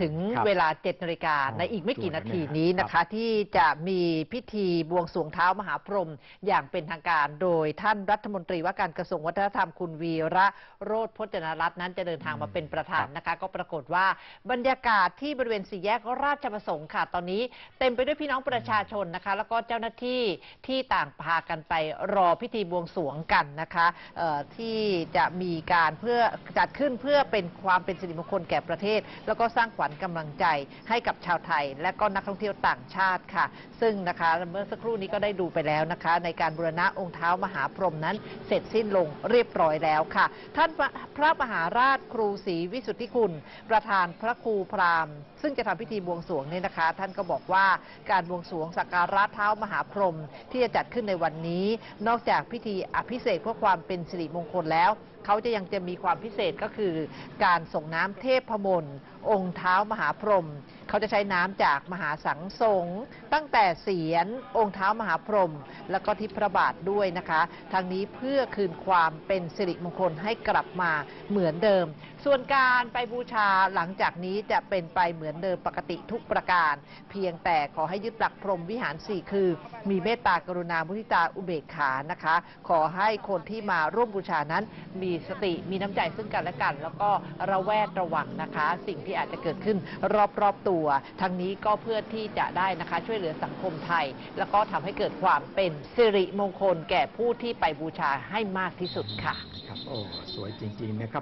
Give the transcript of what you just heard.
ถึงครับเวลา7นาฬิกาอ๋อในอีกไม่กี่นาทีด่วนนะนี้นะครัคะบ ที่จะมีพิธีบวงสรวงเท้ามหาพรหมอย่างเป็นทางการ โดยท่านรัฐมนตรีว่าการกระทรวงวัฒนธรรมคุณวีระโรธพจนรัตน์นั้นจะเดินทางมาเป็นประธานนะคะ ก็ปรากฏว่าบรรยากาศที่บริเวณสี่แยกราชประสงค์ค่ะตอนนี้เต็มไปด้วยพี่น้องประชาชนนะคะ แล้วก็เจ้าหน้าที่ที่ต่างพากันไปรอพิธีบวงสรวงกันนะคะเอ่อที่จะมีการเพื่อจัดขึ้นเพื่อเป็นความเป็นสิริมงคลแก่ประเทศ แล้วก็สร้างขวัญกำลังใจให้กับชาวไทย และก็นักท่องเที่ยวต่างชาติค่ะ ซึ่งนะคะเมื่อสักครู่นี้ก็ได้ดูไปแล้วนะคะ ในการบูรณะองค์เท้ามหาพรหมนั้น เสร็จสิ้นลงเรียบร้อยแล้วค่ะ ท่านพระมหาราชครูศรีวิสุทธิคุณ ประธานพระครูพราหมณ์ ซึ่งจะทำพิธีบวงสรวงเนี่ยนะคะ ท่านก็บอกว่าการบวงสรวงสักการะเท้ามหาพรหมที่จะจัดขึ้นในวันนี้ นอกจากพิธีอภิเษกเพื่อความเป็นสิริมงคลแล้ว เขาจะยังจะมีความพิเศษก็คือ การส่งน้ำเทพพมลองค์เท้ามหาพรหม เขาจะใช้น้ำจากมหาสังสงฆ์ตั้งแต่เสียนองค์เท้ามหาพรหมแล้วก็ที่พระบาทด้วยนะคะทางนี้เพื่อคืนความเป็นสิริมงคลให้กลับมาเหมือนเดิม ส่วนการไปบูชาหลังจากนี้จะเป็นไปเหมือนเดิมปกติทุกประการ เพียงแต่ขอให้ยึดหลักพรหมวิหารสี่คือ มีเมตตากรุณามุทิตาอุเบกขานะคะ ขอให้คนที่มาร่วมบูชานั้น มีสติมีน้ำใจซึ่งกันและกัน แล้วก็ระแวดระวังนะคะ สิ่งที่อาจจะเกิดขึ้นรอบๆตัวทั้งนี้ก็เพื่อที่จะได้นะคะช่วยเหลือสังคมไทย แล้วก็ทำให้เกิดความเป็นสิริมงคลแก่ผู้ที่ไปบูชาให้มากที่สุดค่ะครับโอ้สวยจริง ๆ นะครับ